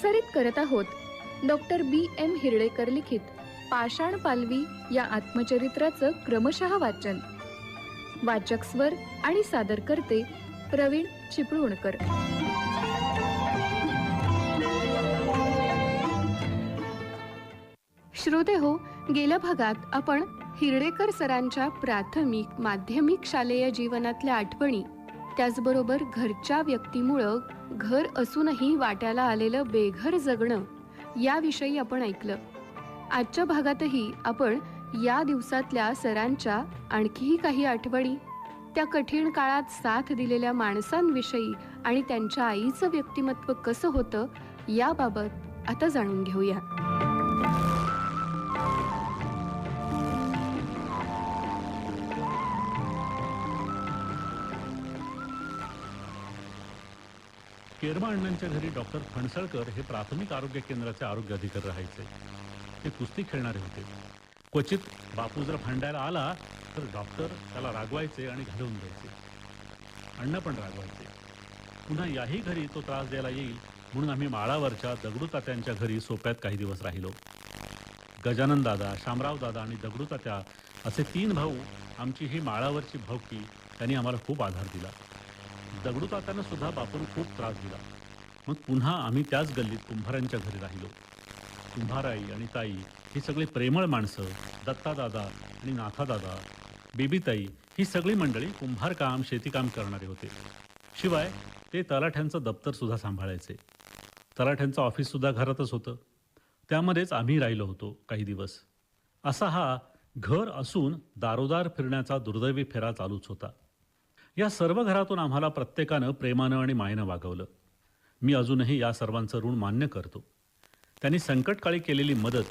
प्रसारित करत आहोत. डॉक्टर बी एम हिरडेकर लिखित पाषाण पालवी या आत्मचरित्राचं क्रमशः वाचन. वाचक स्वर आणि सादर करते प्रवीण चिपळूणकर. श्रोते हो गेल्या भागात आपण हिरडेकर सरांच्या प्राथमिक माध्यमिक शालेय जीवनातल्या आठवणी त्याचबरोबर घरच्या व्यक्तीमुळं घर असूनही वाट्याला आलेलं बेघर जगणं याविषयी आपण ऐकलं. आजच्या भागातही आपण या दिवसातल्या सरांच्या आणखीही काही आठवणी त्या कठीण काळात साथ दिलेल्या माणसांविषयी आणि त्यांच्या आईचं व्यक्तिमत्व कसं होतं याबाबत आता जाणून घेऊया. केरबा अण्णांच्या घरी डॉक्टर फणसळकर हे प्राथमिक आरोग्य केंद्राचे आरोग्य अधिकारी राहायचे. ते कुस्ती खेळणारे होते. क्वचित बापू जर भांडायला आला तर डॉक्टर त्याला रागवायचे आणि घालवून द्यायचे. अण्णा पण रागवायचे. पुन्हा याही घरी तो त्रास द्यायला येईल म्हणून आम्ही माळावरच्या दगडू तात्यांच्या घरी सोप्यात काही दिवस राहिलो. गजानन दादा शामराव दादा आणि दगडू तात्या असे तीन भाऊ आमची ही माळावरची भावकी त्यांनी आम्हाला खूप आधार दिला. दगडू तात्यानं सुद्धा बापून खूप त्रास दिला. मग पुन्हा आम्ही त्याच गल्लीत कुंभारांच्या घरी राहिलो. कुंभाराई आणि ताई ही सगळी प्रेमळ माणसं दत्तादादा आणि नाथादादा बेबीताई ही सगळी मंडळी कुंभारकाम शेतीकाम करणारे होते. शिवाय ते तलाठ्यांचं दप्तर सुद्धा सांभाळायचे. तलाठ्यांचं ऑफिस सुद्धा घरातच होतं. त्यामध्येच आम्ही राहिलो होतो काही दिवस. असा हा घर असून दारोदार फिरण्याचा दुर्दैवी फेरा चालूच होता. या सर्व घरातून आम्हाला प्रत्येकानं प्रेमानं आणि मायेनं वागवलं. मी अजूनही या सर्वांचं ऋण मान्य करतो. त्यांनी संकटकाळी केलेली मदत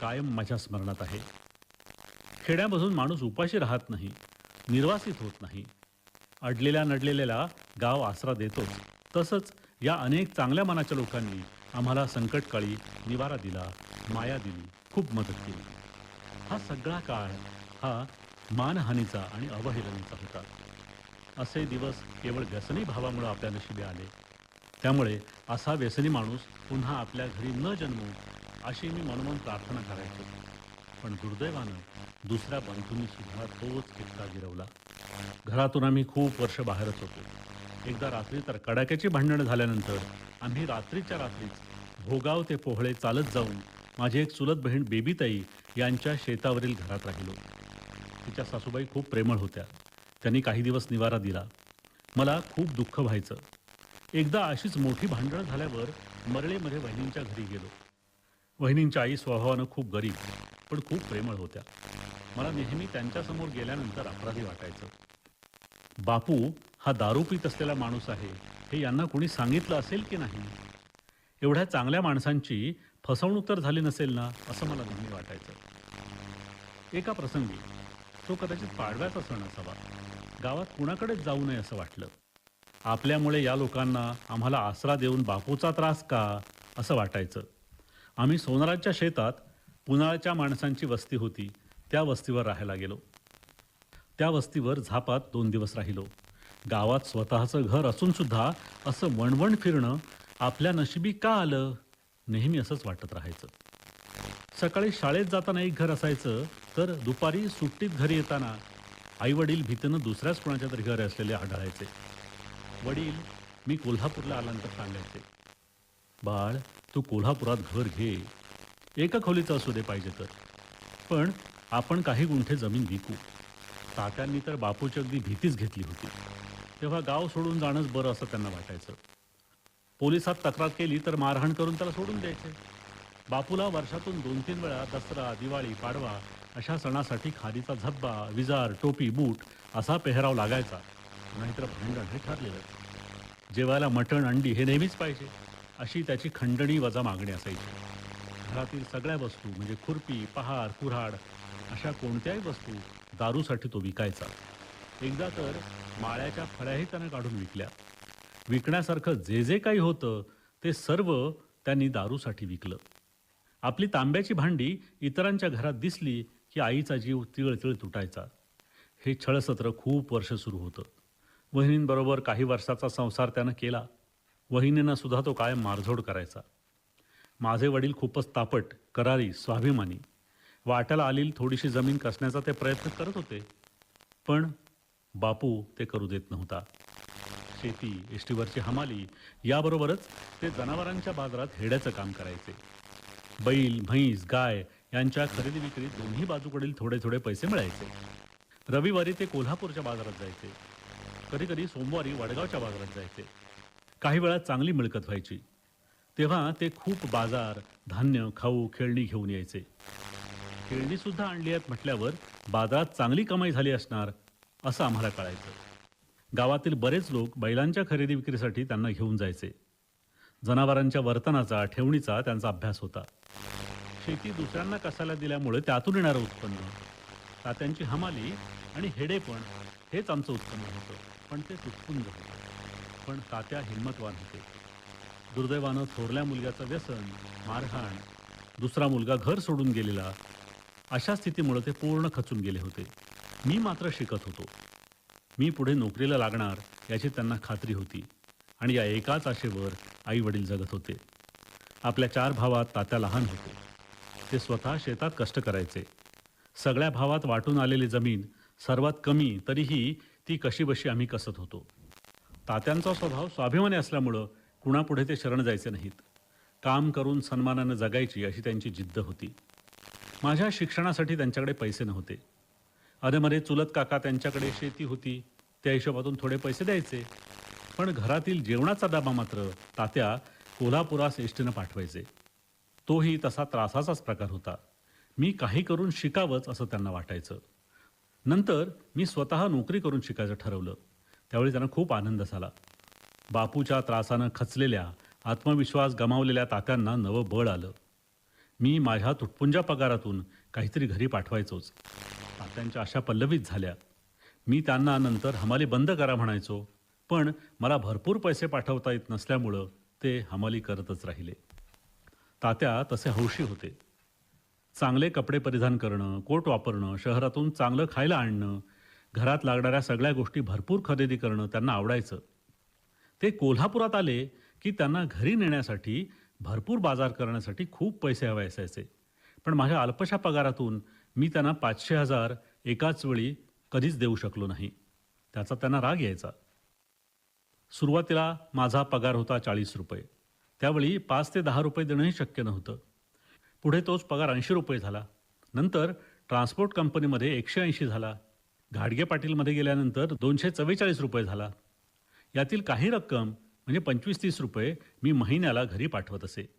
कायम माझ्या स्मरणात आहे. खेड्यामधून माणूस उपाशी राहत नाही निर्वासित होत नाही. अडलेल्या नडलेल्याला गाव आसरा देतो तसंच या अनेक चांगल्या मनाच्या लोकांनी आम्हाला संकटकाळी निवारा दिला माया दिली खूप मदत केली. हा सगळा काळ हा मानहानीचा आणि अवहेलनेचा होता. असे दिवस केवळ व्यसनी भावामुळे आपल्या नशिबी आले. त्यामुळे असा व्यसनी माणूस पुन्हा आपल्या घरी न जन्मो अशी मी मनोमन प्रार्थना करायचो. पण दुर्दैवानं दुसऱ्या बंधूंनी सुद्धा तोच किस्सा गिरवला. घरातून आम्ही खूप वर्ष बाहेरच होतो. एकदा रात्री तर कडाक्याची भांडणं झाल्यानंतर आम्ही रात्रीच्या रात्रीच भोगाव ते पोहळे चालत जाऊन माझी एक चुलत बहीण बेबीताई यांच्या शेतावरील घरात राहिलो. तिच्या सासूबाई खूप प्रेमळ होत्या. त्यांनी काही दिवस निवारा दिला. मला खूप दुःख व्हायचं. एकदा अशीच मोठी भांडणं झाल्यावर मरळेमध्ये वहिनींच्या घरी गेलो. वहिनींच्या आई स्वभावानं खूप गरीब पण खूप प्रेमळ होत्या. मला नेहमी त्यांच्यासमोर गेल्यानंतर अपराधी वाटायचं. बापू हा दारू पित असलेला माणूस आहे हे यांना कोणी सांगितलं असेल की नाही? एवढ्या चांगल्या माणसांची फसवणूक तर झाली नसेल ना असं मला नेहमी वाटायचं. एका प्रसंगी तो कदाचित पाडव्याचा सण असावा. गावात कुणाकडेच जाऊ नये असं वाटलं? आपल्यामुळे या लोकांना आम्हाला आसरा देऊन बापूचा त्रास का? असं वाटायचं. आम्ही सोनाराच्या शेतात पुनाळच्या माणसांची वस्ती होती त्या वस्तीवर राहायला गेलो. त्या वस्तीवर झापात दोन दिवस राहिलो. गावात स्वतःचं घर असून सुद्धा असं वणवण फिरणं आपल्या नशिबी का आलं? नेहमी असंच वाटत राहायचं. सकाळी शाळेत जाताना एक घर असायचं तर दुपारी सुट्टीत घरी येताना आई वडील भीतीनं दुसऱ्याच कोणाच्या तरी घर असलेले आढळायचे. वडील मी कोल्हापूरला आल्यानंतर सांगायचे बाळ तू कोल्हापुरात घर घे. एका खोलीचं असू दे पाहिजे तर. पण आपण काही गुंठे जमीन विकू. तात्यांनी तर बापूची अगदी भीतीच घेतली होती. तेव्हा गाव सोडून जाणंच बरं असं त्यांना वाटायचं. पोलिसात तक्रार केली तर मारहाण करून त्याला सोडून द्यायचे. बापूला वर्षातून दोन तीन वेळा दसरा दिवाळी पाडवा अशा सणासाठी खादीचा झब्बा विजार टोपी बूट असा पेहराव लागायचा. नाहीतर भांडण हे ठरलेलं. जेवायला मटण अंडी हे नेहमीच पाहिजे अशी त्याची खंडणी वजा मागणी असायची. घरातील सगळ्या वस्तू म्हणजे खुरपी पहार कुऱ्हाड अशा कोणत्याही वस्तू दारूसाठी तो विकायचा. एकदा तर माळ्याच्या फळ्याही त्यानं काढून विकल्या. विकण्यासारखं जे जे काही होतं ते सर्व त्यांनी दारूसाठी विकलं. आपली तांब्याची भांडी इतरांच्या घरात दिसली की आईचा जीव तिळतिळ तुटायचा. हे छळसत्र खूप वर्ष सुरू होतं. वहिनींबरोबर काही वर्षाचा संसार त्यानं केला. वहिनींना सुद्धा तो कायम मारझोड करायचा. माझे वडील खूपच तापट करारी स्वाभिमानी. वाट्याला आलेली थोडीशी जमीन कसण्याचा ते प्रयत्न करत होते. पण बापू ते करू देत नव्हता. शेती एसटीवरची हमाली याबरोबरच ते जनावरांच्या बाजारात हेड्याचं काम करायचे. बैल म्हैस गाय यांच्या खरेदी विक्रीत दोन्ही बाजूकडील थोडे थोडे पैसे मिळायचे. रविवारी ते कोल्हापूरच्या बाजारात जायचे. कधी कधी सोमवारी वडगावच्या बाजारात जायचे. काही वेळा चांगली मिळकत व्हायची. तेव्हा ते खूप बाजार धान्य खाऊ खेळणी घेऊन यायचे. खेळणी सुद्धा आणली आहेत म्हटल्यावर बाजारात चांगली कमाई झाली असणार असं आम्हाला कळायचं. गावातील बरेच लोक बैलांच्या खरेदी विक्रीसाठी त्यांना घेऊन जायचे. जनावरांच्या वर्तनाचा ठेवणीचा त्यांचा अभ्यास होता. शेती दुसऱ्यांना कसायला दिल्यामुळे त्यातून येणारं उत्पन्न तात्यांची हमाली आणि हेडेपण हेच आमचं उत्पन्न होतं. पण ते तुटपून होतं. पण तात्या हिंमतवान होते. दुर्दैवानं थोरल्या मुलग्याचं व्यसन मारहाण दुसरा मुलगा घर सोडून गेलेला अशा स्थितीमुळे ते पूर्ण खचून गेले होते. मी मात्र शिकत होतो. मी पुढे नोकरीला लागणार याची त्यांना खात्री होती आणि या एकाच आशेवर आई वडील जगत होते. आपल्या चार भावात तात्या लहान होते. ते स्वतः शेतात कष्ट करायचे. सगळ्या भावात वाटून आलेली जमीन सर्वात कमी तरीही ती कशीबशी आम्ही कसत होतो. तात्यांचा स्वभाव स्वाभिमानी असल्यामुळं कुणापुढे ते शरण जायचे नाहीत. काम करून सन्मानानं जगायची अशी त्यांची जिद्द होती. माझ्या शिक्षणासाठी त्यांच्याकडे पैसे नव्हते. अधेमध्ये चुलत काका त्यांच्याकडे शेती होती. त्या हिशोबातून थोडे पैसे द्यायचे. पण घरातील जेवणाचा दाबा मात्र तात्या कोल्हापुरास एसटीनं पाठवायचे. तोही तसा त्रासाचाच प्रकार होता. मी काही करून शिकावंच असं त्यांना वाटायचं. नंतर मी स्वतः नोकरी करून शिकायचं ठरवलं. त्यावेळी त्यांना खूप आनंद झाला. बापूच्या त्रासानं खचलेल्या आत्मविश्वास गमावलेल्या तात्यांना नवं बळ आलं. मी माझ्या तुटपुंजा पगारातून काहीतरी घरी पाठवायचोच. तात्यांच्या आशा पल्लवीत झाल्या. मी त्यांना नंतर हमाली बंद करा म्हणायचो पण मला भरपूर पैसे पाठवता येत नसल्यामुळं ते हमाली करतच राहिले. तात्या तसे हौशी होते. चांगले कपडे परिधान करणं कोट वापरणं शहरातून चांगलं खायला आणणं घरात लागणाऱ्या सगळ्या गोष्टी भरपूर खरेदी करणं त्यांना आवडायचं. ते कोल्हापुरात आले की त्यांना घरी नेण्यासाठी भरपूर बाजार करण्यासाठी खूप पैसे हवे असायचे. पण माझ्या अल्पशा पगारातून मी त्यांना पाचशे हजार एकाच वेळी कधीच देऊ शकलो नाही. त्याचा त्यांना राग यायचा. सुरुवातीला माझा पगार होता चाळीस रुपये. त्यावेळी पाच ते दहा रुपये देणंही शक्य नव्हतं. पुढे तोच पगार ऐंशी रुपये झाला. नंतर ट्रान्सपोर्ट कंपनीमध्ये एकशे ऐंशी झाला. घाडगे पाटीलमध्ये गेल्यानंतर दोनशे चव्वेचाळीस रुपये झाला. यातील काही रक्कम म्हणजे पंचवीस तीस रुपये मी महिन्याला घरी पाठवत असे.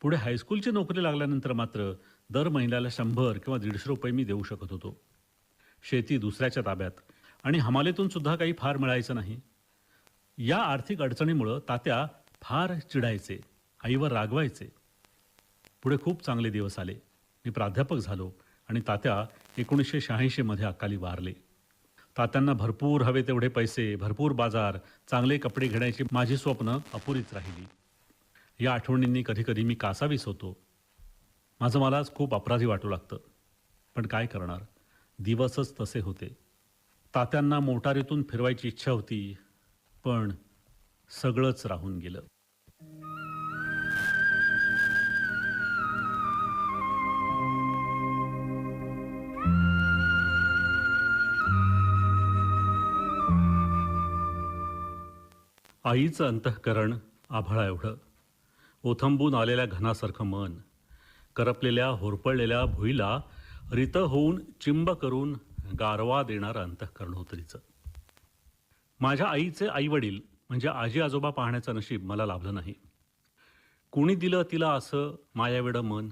पुढे हायस्कूलची नोकरी लागल्यानंतर मात्र दर महिन्याला शंभर किंवा दीडशे रुपये मी देऊ शकत होतो. शेती दुसऱ्याच्या ताब्यात. आणि हमालीतून सुद्धा काही फार मिळायचं नाही. या आर्थिक अडचणीमुळं तात्या फार चिडायचे आईवर रागवायचे. पुढे खूप चांगले दिवस आले. मी प्राध्यापक झालो आणि तात्या एकोणीसशे शहाऐंशीमध्ये अकाली वारले. तात्यांना भरपूर हवे तेवढे पैसे भरपूर बाजार चांगले कपडे घेण्याची माझी स्वप्न अपुरीच राहिली. या आठवणींनी कधीकधी मी कासावीस होतो. माझं मलाच खूप अपराधी वाटू लागतं. पण काय करणार? दिवसच तसे होते. तात्यांना मोटारीतून फिरवायची इच्छा होती. पण सगळंच राहून गेलं. आईचं अंतःकरण आभाळा एवढं. ओथंबून आलेल्या घनासारखं मन करपलेल्या होरपळलेल्या भुईला रित होऊन चिंब करून गारवा देणारं अंतःकरण होतं तिचं. माझ्या आईचे आईवडील म्हणजे आजी आजोबा पाहण्याचं नशीब मला लाभलं नाही. कुणी दिलं तिला असं मायावेडं मन?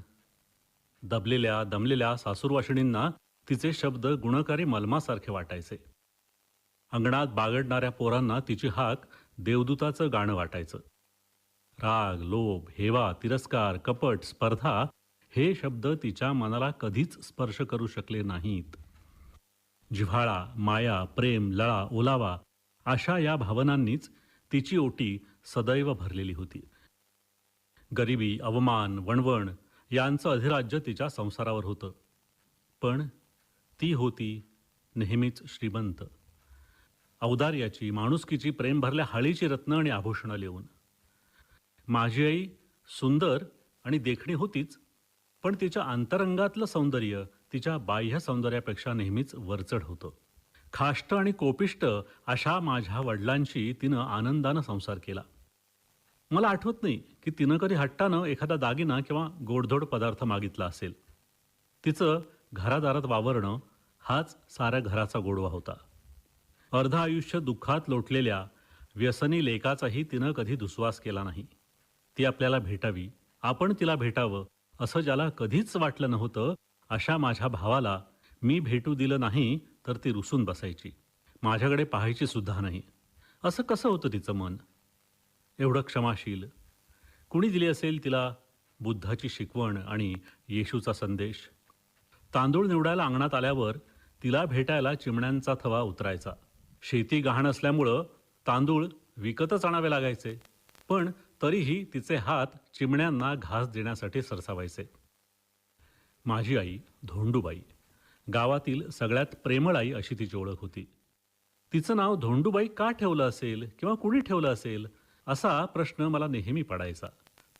दबलेल्या दमलेल्या सासूरवाशिणींना तिचे शब्द गुणकारी मलमासारखे वाटायचे. अंगणात बागडणाऱ्या पोरांना तिची हाक देवदूताचं गाणं वाटायचं. राग लोभ हेवा तिरस्कार कपट स्पर्धा हे शब्द तिच्या मनाला कधीच स्पर्श करू शकले नाहीत. जिव्हाळा माया प्रेम लळा ओलावा अशा या भावनांनीच तिची ओटी सदैव भरलेली होती. गरिबी अवमान वणवण यांचं अधिराज्य तिच्या संसारावर होतं. पण ती होती नेहमीच श्रीमंत. औदार्याची माणुसकीची प्रेम भरल्या हाळीची रत्न आणि आभूषणं लिहून. माझी आई सुंदर आणि देखणी होतीच पण तिच्या अंतरंगातलं सौंदर्य तिच्या बाह्य सौंदर्यापेक्षा नेहमीच वरचढ होतं. खाष्ट आणि कोपिष्ट अशा माझ्या वडिलांशी तिनं आनंदानं संसार केला. मला आठवत नाही की तिनं कधी हट्टानं एखादा दागिना किंवा गोडधोड पदार्थ मागितला असेल. तिचं घरादारात वावरणं हाच साऱ्या घराचा गोडवा होता. अर्ध आयुष्य दुःखात लोटलेल्या व्यसनी लेकाचाही तिनं कधी दुस्वास केला नाही. ती आपल्याला भेटावी आपण तिला भेटावं असं ज्याला कधीच वाटलं नव्हतं अशा माझ्या भावाला मी भेटू दिलं नाही तर ती रुसून बसायची. माझ्याकडे पाहायची सुद्धा नाही. असं कसं होतं तिचं मन? एवढं क्षमाशील. कुणी दिली असेल तिला बुद्धाची शिकवण आणि येशूचा संदेश? तांदूळ निवडायला अंगणात आल्यावर तिला भेटायला चिमण्यांचा थवा उतरायचा. शेती गहाण असल्यामुळं तांदूळ विकतच आणावे लागायचे. पण तरीही तिचे हात चिमण्यांना घास देण्यासाठी सरसावायचे. माझी आई धोंडूबाई. गावातील सगळ्यात प्रेमळ आई अशी तिची ओळख होती. तिचं नाव धोंडूबाई का ठेवलं असेल किंवा कुणी ठेवलं असेल असा प्रश्न मला नेहमी पडायचा.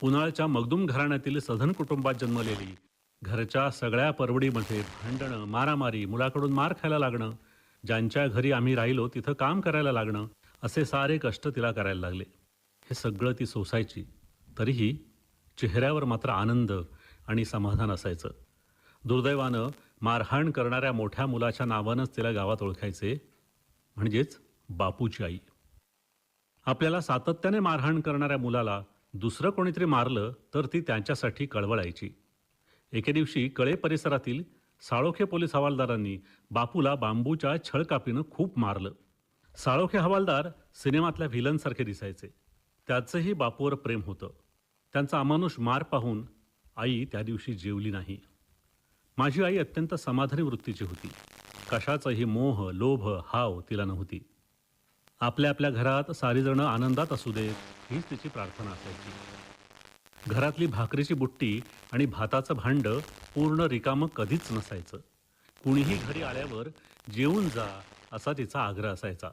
पुनाळच्या मगदूम घराण्यातील सधन कुटुंबात जन्मलेली घरच्या सगळ्या परवडीमध्ये भांडणं मारामारी मुलाकडून मार खायला लागणं ज्यांच्या घरी आम्ही राहिलो तिथं काम करायला लागणं असे सारे कष्ट तिला करायला लागले. हे सगळं ती सोसायची. तरीही चेहऱ्यावर मात्र आनंद आणि समाधान असायचं. दुर्दैवानं मारहाण करणाऱ्या मोठ्या मुलाच्या नावानंच तिला गावात ओळखायचे म्हणजेच बापूची आई. आपल्याला सातत्याने मारहाण करणाऱ्या मुलाला दुसरं कोणीतरी मारलं तर ती त्यांच्यासाठी कळवळायची. एके दिवशी कळे परिसरातील साळोखे पोलीस हवालदारांनी बापूला बांबूच्या छळकापीनं खूप मारलं. साळोखे हवालदार सिनेमातल्या व्हिलनसारखे दिसायचे. त्याचंही बापूवर प्रेम होतं. त्यांचा अमानुष मार पाहून आई त्या दिवशी जेवली नाही. माझी आई अत्यंत समाधानी वृत्तीची होती. कशाचाही मोह लोभ हाव तिला नव्हती. आपल्या आपल्या घरात सारीजणं आनंदात असू देत हीच तिची प्रार्थना असायची. घरातली भाकरीची बुट्टी आणि भाताचं भांड पूर्ण रिकामं कधीच नसायचं. कुणीही घरी आल्यावर जेवून जा असा तिचा आग्रह असायचा.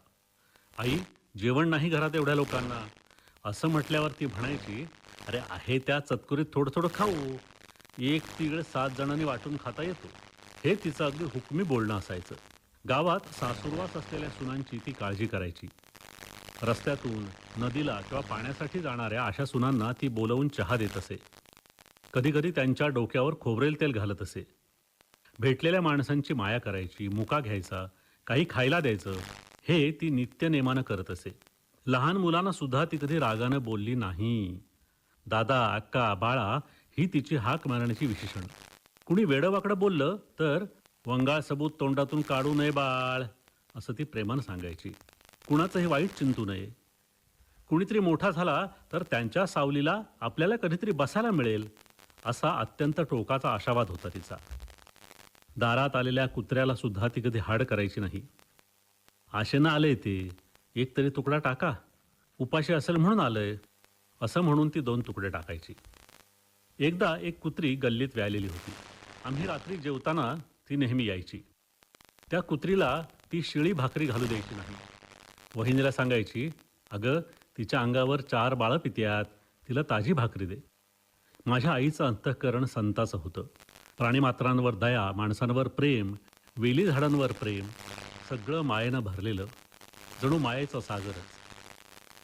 आई जेवण नाही घरात एवढ्या लोकांना. असं म्हटल्यावर ती म्हणायची अरे आहे त्या चतकुरीत थोडं थोडं खाऊ. एक तिळ सात जणांनी वाटून खाता येतो. हे तिचं अगदी हुकमी बोलणं असायचं. गावात सासुरवास असलेल्या सुनांची ती काळजी करायची. रस्त्यातून नदीला किंवा पाण्यासाठी जाणाऱ्या अशा सुनांना ती बोलवून चहा देत असे. कधीकधी त्यांच्या डोक्यावर खोबरेल तेल घालत असे. भेटलेल्या माणसांची माया करायची मुका घ्यायचा काही खायला द्यायचं हे ती नित्यनेमानं करत असे. लहान मुलांना सुद्धा ती कधी रागानं बोलली नाही. दादा अक्का बाळा ही तिची हाक मारण्याची विशेषण. कुणी वेडवाकडं बोललं तर वंगाळ सबूत तोंडातून काढू नये बाळ असं ती प्रेमानं सांगायची. कुणाचंही वाईट चिंतू नये. कुणीतरी मोठा झाला तर त्यांच्या सावलीला आपल्याला कधीतरी बसायला मिळेल असा अत्यंत टोकाचा आशावाद होता तिचा. दारात आलेल्या कुत्र्याला सुद्धा ती कधी हाड करायची नाही. आशेनं आले ते. एक तरी तुकडा टाका. उपाशी असेल म्हणून आलंय. असं म्हणून ती दोन तुकडे टाकायची. एकदा एक कुत्री गल्लीत व्यालेली होती. आम्ही रात्री जेवताना ती नेहमी यायची. त्या कुत्रीला ती शिळी भाकरी घालू द्यायची नाही. वहिनीला सांगायची अगं तिच्या अंगावर चार बाळं पित्यात तिला ताजी भाकरी दे. माझ्या आईचं अंतःकरण संताचं होतं. प्राणीमात्रांवर दया माणसांवर प्रेम वेली झाडांवर प्रेम सगळं मायेनं भरलेलं. जणू मायेचं सागरच.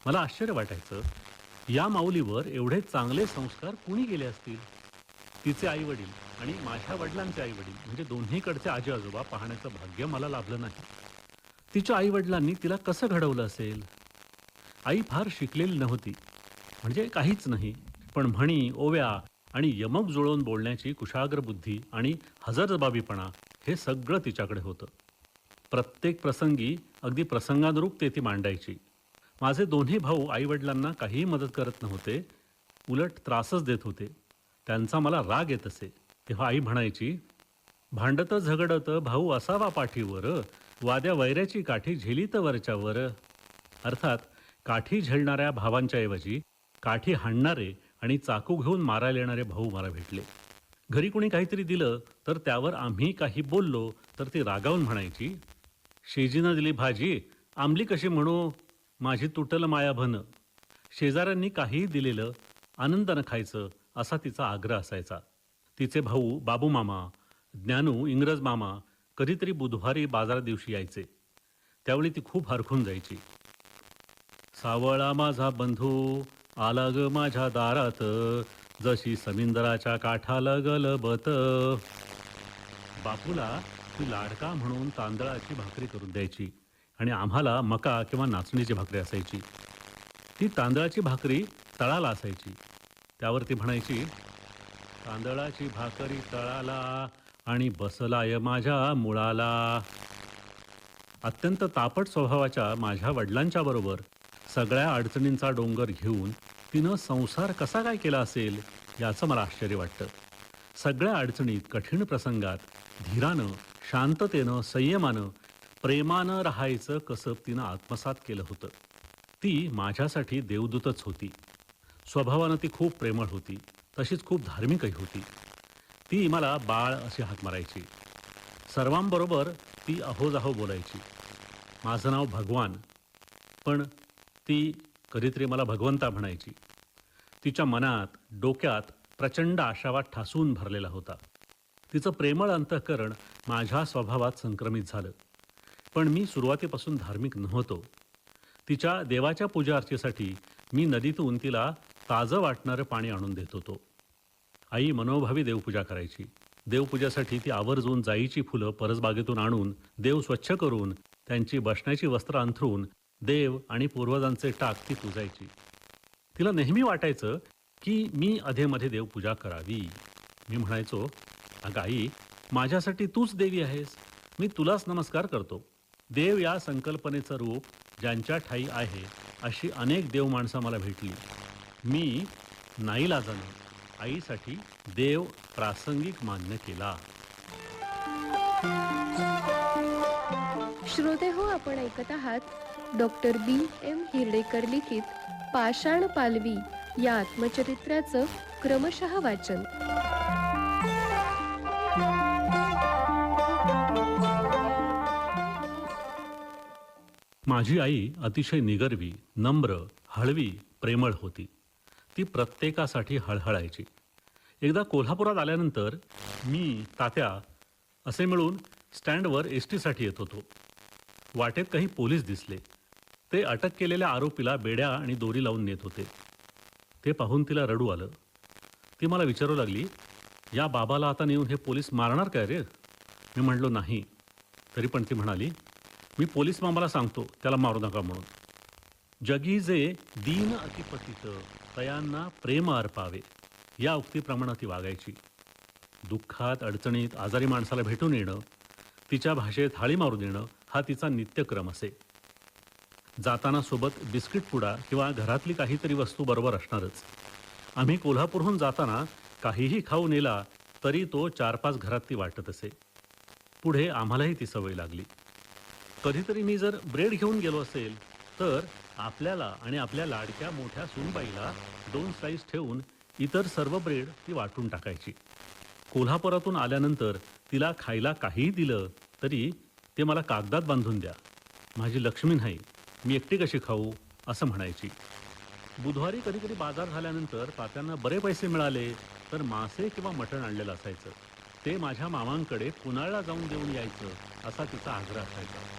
मला आश्चर्य वाटायचं या माऊलीवर एवढे चांगले संस्कार कुणी केले असतील? तिचे आई वडील आणि माझ्या वडिलांचे आई वडील म्हणजे दोन्हीकडचे आजी आजोबा पाहण्याचं भाग्य मला लाभलं नाही. तिच्या आई वडिलांनी तिला कसं घडवलं असेल? आई फार शिकलेली नव्हती म्हणजे काहीच नाही पण म्हणी ओव्या आणि यमक जुळवून बोलण्याची कुशाग्र बुद्धी आणि हजरजबाबीपणा हे सगळं तिच्याकडे होतं. प्रत्येक प्रसंगी अगदी प्रसंगानुरूप ते ती मांडायची. माझे दोन्ही भाऊ आईवडिलांना काहीही मदत करत नव्हते उलट त्रासच देत होते. त्यांचा मला राग येत असे. तेव्हा आई म्हणायची भांडतं झगडतं भाऊ असावा पाठीवर वाद्या वैऱ्याची काठी झेलीत वरच्यावर. अर्थात काठी झेलणाऱ्या भावांच्या ऐवजी काठी हाणणारे आणि चाकू घेऊन मारायला येणारे भाऊ मला भेटले. घरी कुणी काहीतरी दिलं तर त्यावर आम्ही काही बोललो तर ती रागावून म्हणायची शेजीनं दिली भाजी आंबली कशी म्हणू? माझी तुटल माया भन. शेजाऱ्यांनी काहीही दिलेलं आनंदानं खायचं असा तिचा आग्रह असायचा. तिचे भाऊ बाबू मामा ज्ञानू इंग्रज मामा कधीतरी बुधवारी बाजारा दिवशी यायचे. त्यावेळी ती खूप हरखून जायची. सावळा माझा बंधू आला ग माझ्या दारात जशी समिंदराच्या काठाला गलबत. बापूला ती लाडका म्हणून तांदळाची भाकरी करून द्यायची. आणि आम्हाला मका किंवा नाचणीची भाकरी असायची. ती तांदळाची भाकरी तळाला असायची. त्यावर ती म्हणायची तांदळाची भाकरी तळाला आणि बसलाय माझ्या मुळाला. अत्यंत तापट स्वभावाच्या माझ्या वडिलांच्या बरोबर सगळ्या अडचणींचा डोंगर घेऊन तिनं संसार कसा काय केला असेल याचं मला आश्चर्य वाटतं. सगळ्या अडचणीत कठीण प्रसंगात धीरानं शांततेनं संयमानं प्रेमानं राहायचं कसब तिनं आत्मसात केलं होतं. ती माझ्यासाठी देवदूतच होती. स्वभावानं ती खूप प्रेमळ होती. तशीच खूप धार्मिकही होती. ती मला बाळ अशी हात मारायची. सर्वांबरोबर ती अहोजाहो बोलायची. माझं नाव भगवान. पण ती कधीतरी मला भगवंता म्हणायची. तिच्या मनात डोक्यात प्रचंड आशावाद ठासून भरलेला होता. तिचं प्रेमळ अंतःकरण माझ्या स्वभावात संक्रमित झालं. पण मी सुरुवातीपासून धार्मिक नव्हतो. तिच्या देवाच्या पूजा अर्चेसाठी मी नदीतून तिला ताजं वाटणारं पाणी आणून देत होतो. आई मनोभावी देवपूजा करायची. देवपूजेसाठी ती आवर्जून जाईची फुलं परसबागेतून आणून देव स्वच्छ करून त्यांची बसण्याची वस्त्र अंथरून देव आणि पूर्वजांचे टाक ती पुजायची. तिला नेहमी वाटायचं की मी अधेमध्ये देवपूजा करावी. मी म्हणायचो अगं आई माझ्यासाठी तूच देवी आहेस. मी तुलाच नमस्कार करतो. देव या संकल्पनेचं रूप ज्यांच्या ठाई आहे अशी अनेक देव माणसं मला भेटली. मी नाईलाजानं आईसाठी देव प्रासंगिक मान्य केला. श्रोते हो आपण ऐकत आहात डॉक्टर बी एम हिरडेकर लिखित पाषाण पालवी या आत्मचरित्राचं क्रमशः वाचन. माझी आई अतिशय निगर्वी नम्र हळवी प्रेमळ होती. ती प्रत्येकासाठी हळहळायची. एकदा कोल्हापुरात आल्यानंतर मी तात्या असे मिळून स्टँडवर एस टीसाठी येत होतो. वाटेत काही पोलीस दिसले. ते अटक केलेल्या आरोपीला बेड्या आणि दोरी लावून नेत होते. ते पाहून तिला रडू आलं. ती मला विचारू लागली या बाबाला आता नेऊन हे पोलीस मारणार काय रे? मी म्हणलो नाही. तरी पण ती म्हणाली मी पोलीस मामाला सांगतो त्याला मारू नका म्हणून. जगी जे दीन अतिपतित तयांना प्रेम अर्पावे. या उक्तीप्रमाणे ती वागायची. दुःखात अडचणीत आजारी माणसाला भेटून येणं तिच्या भाषेत हाळी मारून येणं हा तिचा नित्यक्रम असे. जाताना सोबत बिस्किट पुडा किंवा घरातली काहीतरी वस्तू बरोबर असणारच. आम्ही कोल्हापूरहून जाताना काहीही खाऊ नेला तरी तो चार पाच घरात ती वाटत असे. पुढे आम्हालाही ती सवय लागली. कधीतरी मी जर ब्रेड घेऊन गेलो असेल तर आपल्याला आणि आपल्या लाडक्या मोठ्या सुनबाईला दोन स्लाईस ठेवून इतर सर्व ब्रेड ती वाटून टाकायची. कोल्हापुरातून आल्यानंतर तिला खायला काहीही दिलं तरी ते मला कागदात बांधून द्या. माझी लक्ष्मी नाही मी एकटी कशी खाऊ? असं म्हणायची. बुधवारी कधी कधी बाजार झाल्यानंतर तात्यांना बरे पैसे मिळाले तर मासे किंवा मटण आणलेलं असायचं. ते माझ्या मामांकडे पुन्हाळा जाऊन देऊन यायचं असा तिचा आग्रह असायचा.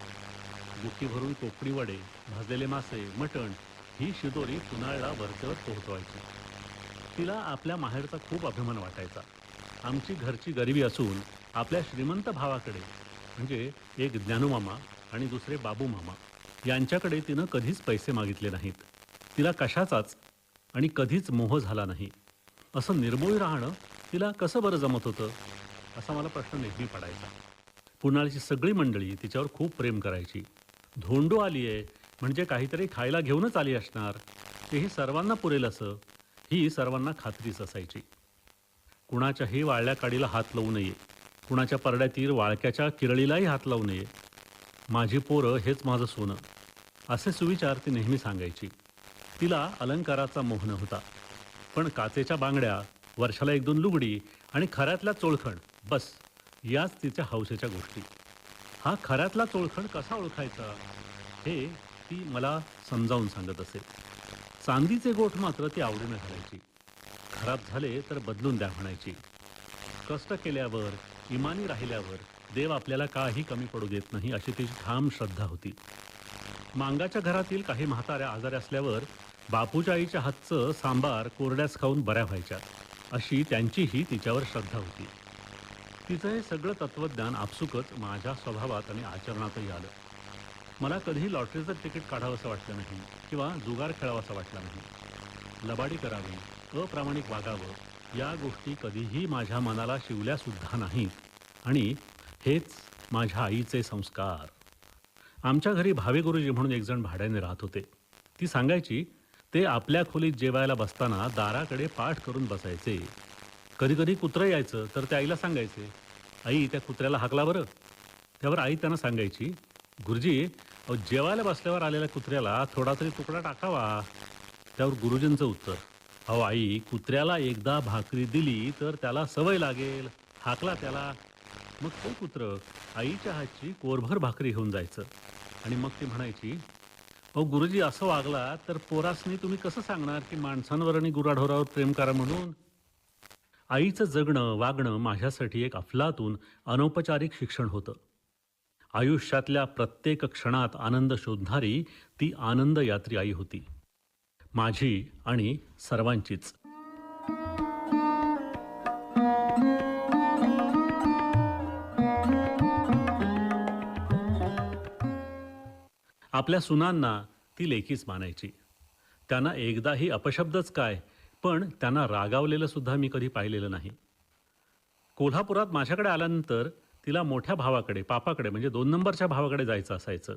बुकी भरून कोकडी वडे भाजलेले मासे मटण ही शिदोरी पुनाळला वरचेवर पोहोचवायची. तिला आपल्या माहेरचा खूप अभिमान वाटायचा. आमची घरची गरिबी असून आपल्या श्रीमंत भावाकडे म्हणजे एक ज्ञानूमामा आणि दुसरे बाबू मामा यांच्याकडे तिनं कधीच पैसे मागितले नाहीत. तिला कशाचाच आणि कधीच मोह झाला नाही. असं निर्मोळी राहणं तिला कसं बरं जमत होतं असा मला प्रश्न नेहमी पडायचा. पुण्याची सगळी मंडळी तिच्यावर खूप प्रेम करायची. धोंडू आली आहे म्हणजे काहीतरी खायला घेऊनच आली असणार. तेही सर्वांना पुरेल असं. ही सर्वांना खात्रीच असायची. कुणाच्याही वाळल्या काडीला हात लावू नये. कुणाच्या परड्यातील वाळक्याच्या किरळीलाही हात लावू नये. माझी पोरं हेच माझं सोनं. असे सुविचार ती नेहमी सांगायची. तिला अलंकाराचा मोह नव्हता. पण काचेच्या बांगड्या वर्षाला एक दोन लुगडी आणि खऱ्यातला चोळखण बस याच तिच्या हौसेच्या गोष्टी. हा खऱ्यातला चोळखण कसा ओळखायचा? हे ती मला समजावून सांगत असे चांदीचे गोठ मात्र ती आवडीनं घालायची. खराब झाले तर बदलून द्या म्हणायची. कष्ट केल्यावर इमानी राहिल्यावर देव आपल्याला काही कमी पडू देत नाही अशी तिची ठाम श्रद्धा होती. मांगाच्या घरातील काही म्हाताऱ्या आजारी असल्यावर बापूच्या आईच्या हातचं सांबार कोरड्यास खाऊन बऱ्या व्हायच्या. अशी त्यांचीही तिच्यावर श्रद्धा होती. तिचं हे सगळं तत्वज्ञान आपसुकच माझ्या स्वभावात आणि आचरणातही आलं. मला कधीही लॉटरीचं तिकीट काढावंसं वाटलं नाही किंवा जुगार खेळावासा वाटला नाही. लबाडी करावी अप्रामाणिक वागावं या गोष्टी कधीही माझ्या मनाला शिवल्या सुद्धा नाहीत आणि हेच माझ्या आईचे संस्कार. आमच्या घरी भावे गुरुजी म्हणून एकजण भाड्याने राहत होते. ती सांगायची ते आपल्या खोलीत जेवायला बसताना दाराकडे पाठ करून बसायचे. कधी कधी कुत्रं यायचं तर त्या आईला सांगायचे आई त्या कुत्र्याला हाकला बरं. त्यावर आई त्यांना सांगायची गुरुजी अहो जेवायला बसल्यावर आलेल्या कुत्र्याला थोडा तरी तुकडा टाकावा. त्यावर गुरुजींचं उत्तर अहो आई कुत्र्याला एकदा भाकरी दिली तर त्याला सवय लागेल. हाकला त्याला. मग तो कुत्र आईच्या हातची कोरभर भाकरी घेऊन जायचं आणि मग ती म्हणायची अहो गुरुजी असं वागला तर पोरासनी तुम्ही कसं सांगणार की माणसांवर आणि गुराढोरावर प्रेम करा म्हणून? आईचं जगणं वागणं माझ्यासाठी एक अफलातून अनौपचारिक शिक्षण होतं. आयुष्यातल्या प्रत्येक क्षणात आनंद शोधणारी ती आनंद यात्री आई होती. माझी आणि सर्वांचीच. आपल्या सुनांना ती लेखीच मानायची. त्यांना एकदाही अपशब्दच काय? पण त्यांना रागावलेलं सुद्धा मी कधी पाहिलेलं नाही. कोल्हापुरात माझ्याकडे आल्यानंतर तिला मोठ्या भावाकडे पापाकडे म्हणजे दोन नंबरच्या भावाकडे जायचं असायचं.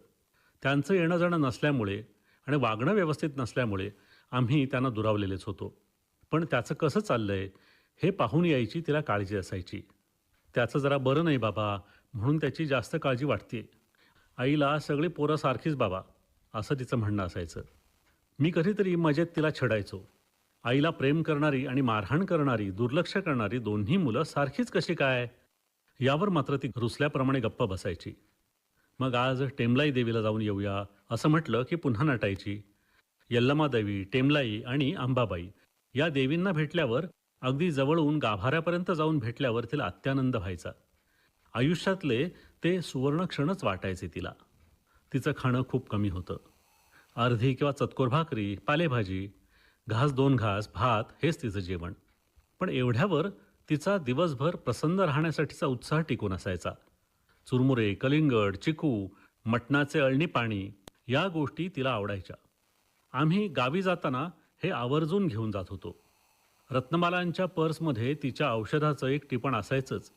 त्यांचं येणं जाणं नसल्यामुळे आणि वागणं व्यवस्थित नसल्यामुळे आम्ही त्यांना दुरावलेलेच होतो. पण त्याचं कसं चाललं आहे हे पाहून यायची तिला काळजी असायची. त्याचं जरा बरं नाही बाबा म्हणून त्याची जास्त काळजी वाटते आईला सगळी पोरं सारखीच बाबा असं तिचं म्हणणं असायचं. मी कधीतरी मजेत तिला छडायचो. आईला प्रेम करणारी आणि मारहाण करणारी दुर्लक्ष करणारी दोन्ही मुलं सारखीच कशी काय? यावर मात्र ती रुसल्याप्रमाणे गप्प बसायची. मग आज टेमलाई देवीला जाऊन येऊया असं म्हटलं की पुन्हा नटायची. यल्लमा देवी टेमलाई आणि अंबाबाई या देवींना भेटल्यावर अगदी जवळून गाभाऱ्यापर्यंत जाऊन भेटल्यावर तिला अत्यानंद व्हायचा. आयुष्यातले ते सुवर्ण क्षणच वाटायचे तिला. तिचं खाणं खूप कमी होतं. अर्धी किंवा चतकोर भाकरी पालेभाजी घास दोन घास भात हेच तिचं जेवण. पण एवढ्यावर तिचा दिवसभर प्रसन्न राहण्यासाठीचा उत्साह टिकून असायचा. चुरमुरे कलिंगड चिकू मटणाचे अळणी पाणी या गोष्टी तिला आवडायच्या. आम्ही गावी जाताना हे आवर्जून घेऊन जात होतो. रत्नमालांच्या पर्समध्ये तिच्या औषधाचं एक टिपण असायचंच.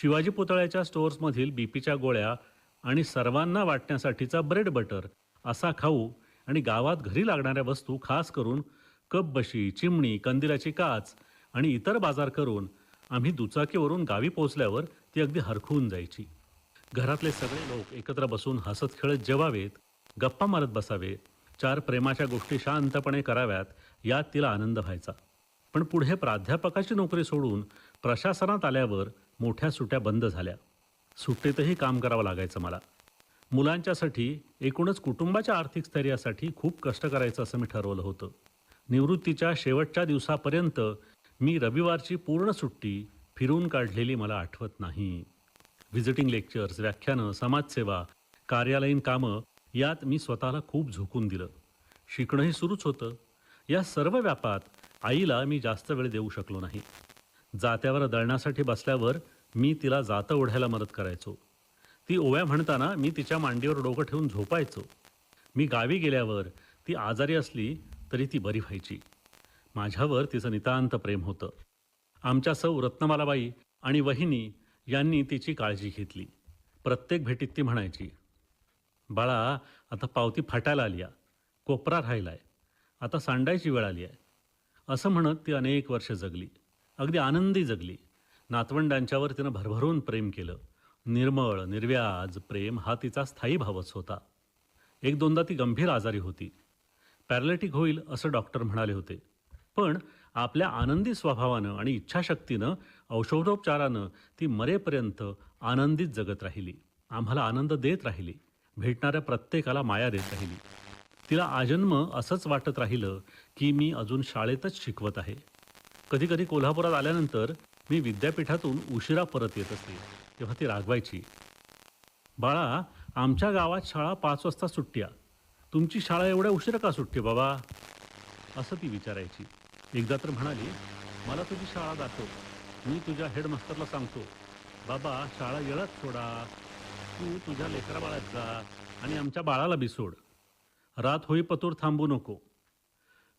शिवाजी पुतळ्याच्या स्टोअर्समधील बीपीच्या गोळ्या आणि सर्वांना वाटण्यासाठीचा ब्रेड बटर असा खाऊ आणि गावात घरी लागणाऱ्या वस्तू खास करून कपबशी चिमणी कंदिलाची काच आणि इतर बाजार करून आम्ही दुचाकीवरून गावी पोचल्यावर ती अगदी हरखून जायची. घरातले सगळे लोक एकत्र बसून हसत खेळत जेवावेत गप्पा मारत बसावे चार प्रेमाच्या गोष्टी शांतपणे कराव्यात यात तिला आनंद व्हायचा. पण पुढे प्राध्यापकाची नोकरी सोडून प्रशासनात आल्यावर मोठ्या सुट्या बंद झाल्या. सुट्टीतही काम करावं लागायचं मला. मुलांच्यासाठी एकूणच कुटुंबाच्या आर्थिक स्थैर्यासाठी खूप कष्ट करायचं असं मी ठरवलं होतं. निवृत्तीच्या शेवटच्या दिवसापर्यंत मी रविवारची पूर्ण सुट्टी फिरून काढलेली मला आठवत नाही. व्हिजिटिंग लेक्चर्स व्याख्यानं समाजसेवा कार्यालयीन कामं यात मी स्वतःला खूप झोकून दिलं. शिकणंही सुरूच होतं. या सर्व व्यापात आईला मी जास्त वेळ देऊ शकलो नाही. जात्यावर दळण्यासाठी बसल्यावर मी तिला जातं ओढायला मदत करायचो. ती ओव्या म्हणताना मी तिच्या मांडीवर डोकं ठेवून झोपायचो. मी गावी गेल्यावर ती आजारी असली तरी ती बरी व्हायची. माझ्यावर तिचं नितांत प्रेम होतं. आमच्या सौ रत्नमालाबाई आणि वहिनी यांनी तिची काळजी घेतली. प्रत्येक भेटीत ती म्हणायची बाळा आता पावती फाटायला आली आहे कोपरा आहे आता सांडायची वेळ आली आहे असं म्हणत ती अनेक वर्ष जगली. अगदी आनंदी जगली. नातवंडांच्यावर तिनं भरभरून प्रेम केलं. निर्मळ निर्व्याज प्रेम हा तिचा स्थायी भावच होता. एक दोनदा ती गंभीर आजारी होती. पॅरालिटिक होईल असं डॉक्टर म्हणाले होते. पण आपल्या आनंदी स्वभावानं आणि इच्छाशक्तीनं औषधोपचारानं ती मरेपर्यंत आनंदीत जगत राहिली. आम्हाला आनंद देत राहिली. भेटणाऱ्या प्रत्येकाला माया देत राहिली. तिला आजन्म असंच वाटत राहिलं की मी अजून शाळेतच शिकवत आहे. कधीकधी कोल्हापुरात आल्यानंतर मी विद्यापीठातून उशिरा परत येत असते तेव्हा ती रागवायची. बाळा आमच्या गावात शाळा पाच वाजता सुट्ट्या. तुमची शाळा एवढ्या उशिरा का सुटते बाबा? असं ती विचारायची. एकदा तर म्हणाली मला तुझी शाळा दाखव. मी तुझ्या हेडमास्टरला सांगतो. बाबा शाळा येळत सोडा. तू तुझ्या लेकरा बाळात जा आणि आमच्या बाळाला बी सोड. रात होईपतूर थांबू नको.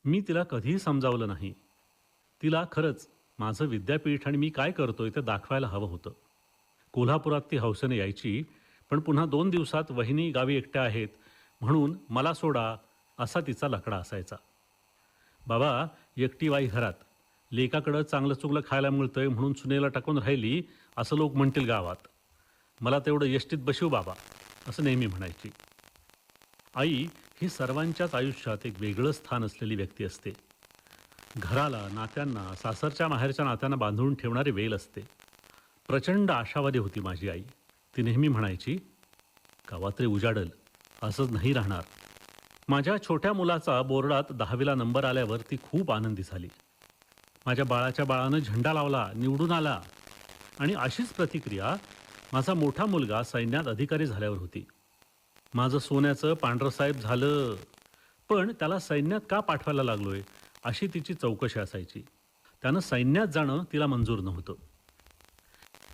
मी तिला कधीही समजावलं नाही. तिला खरंच माझं विद्यापीठ आणि मी काय करतोय ते दाखवायला हवं होतं. कोल्हापुरात ती हौसेने यायची पण पुन्हा दोन दिवसात वहिनी गावी एकट्या आहेत म्हणून मला सोडा असा तिचा लकडा असायचा. बाबा एकटी बाई घरात. लेकाकडं चांगलं चुकलं खायला मिळतंय म्हणून सुनेला टाकून राहिली असं लोक म्हणतील गावात. मला तेवढं यष्टीत बशिव बाबा असं नेहमी म्हणायची. आई ही सर्वांच्याच आयुष्यात एक वेगळं स्थान असलेली व्यक्ती असते. घराला नात्यांना सासरच्या माहेरच्या नात्यांना बांधून ठेवणारी वेल असते. प्रचंड आशावादी होती माझी आई. ती नेहमी म्हणायची गावातरी उजाडल. असं नाही राहणार. माझ्या छोट्या मुलाचा बोर्डात दहावीला नंबर आल्यावर ती खूप आनंदी झाली. माझ्या बाळाच्या बाळानं झेंडा लावला निवडून आला आणि अशीच प्रतिक्रिया माझा मोठा मुलगा सैन्यात अधिकारी झाल्यावर होती. माझं सोन्याचं पांढरसाहेब झालं पण त्याला सैन्यात का पाठवायला लागलोय अशी तिची चौकशी असायची. त्यानं सैन्यात जाणं तिला मंजूर नव्हतं.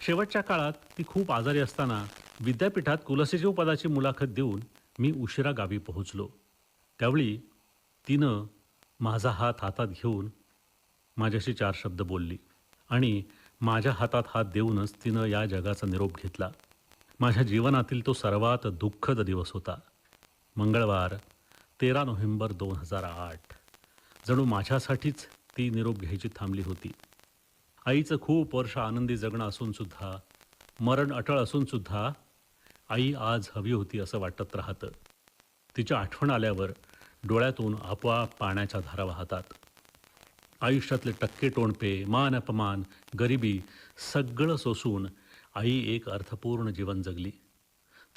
शेवटच्या काळात ती खूप आजारी असताना विद्यापीठात कुलसचिव पदाची मुलाखत देऊन मी उशिरा गावी पोहोचलो. त्यावेळी तिनं माझा हात हातात घेऊन माझ्याशी चार शब्द बोलली आणि माझ्या हातात हात देऊनच तिनं या जगाचा निरोप घेतला. माझ्या जीवनातील तो सर्वात दुःखद दिवस होता. मंगळवार तेरा नोव्हेंबर दोन हजार आठ. जणू माझ्यासाठीच ती निरोप घ्यायची थांबली होती. आईचं खूप वर्ष आनंदी जगणं असूनसुद्धा मरण अटळ असूनसुद्धा आई आज हवी होती असं वाटत राहतं. तिच्या आठवण आल्यावर डोळ्यातून आपोआप पाण्याच्या धारा वाहतात. आयुष्यातले टक्के टोणपे मान अपमान गरिबी सगळं सोसून आई एक अर्थपूर्ण जीवन जगली.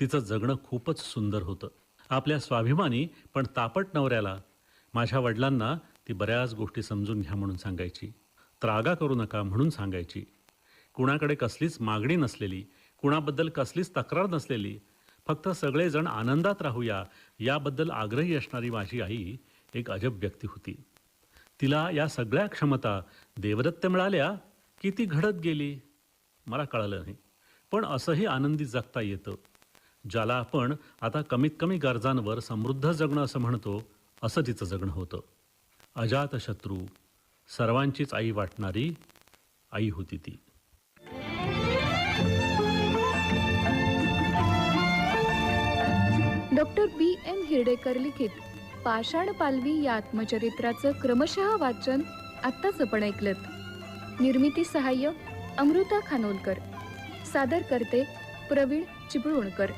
तिचं जगणं खूपच सुंदर होतं. आपल्या स्वाभिमानी पण तापट नवऱ्याला माझ्या वडिलांना ती बऱ्याच गोष्टी समजून घ्या म्हणून सांगायची. त्रागा करू नका म्हणून सांगायची. कुणाकडे कसलीच मागणी नसलेली कुणाबद्दल कसलीच तक्रार नसलेली. फक्त सगळेजण आनंदात राहूया याबद्दल आग्रही असणारी माझी आई एक अजब व्यक्ती होती. तिला या सगळ्या क्षमता देवदत्त मिळाल्या की ती घडत गेली? मला कळलं नाही. पण असंही आनंदी जगता येतं. ज्याला आपण आता कमीत कमी गरजांवर समृद्ध जगणं असं म्हणतो असं तिचं जगणं होतं. अजातशत्रू सर्वांचीच आई वाटणारी आई होती ती. डॉक्टर बी एम हिरडेकर लिखित पाषाण पालवी या आत्मचरित्राचं क्रमशः वाचन आत्ताच आपण ऐकलत. निर्मिती सहाय्य अमृता खानोलकर सादर करते प्रवीण चिपळूणकर.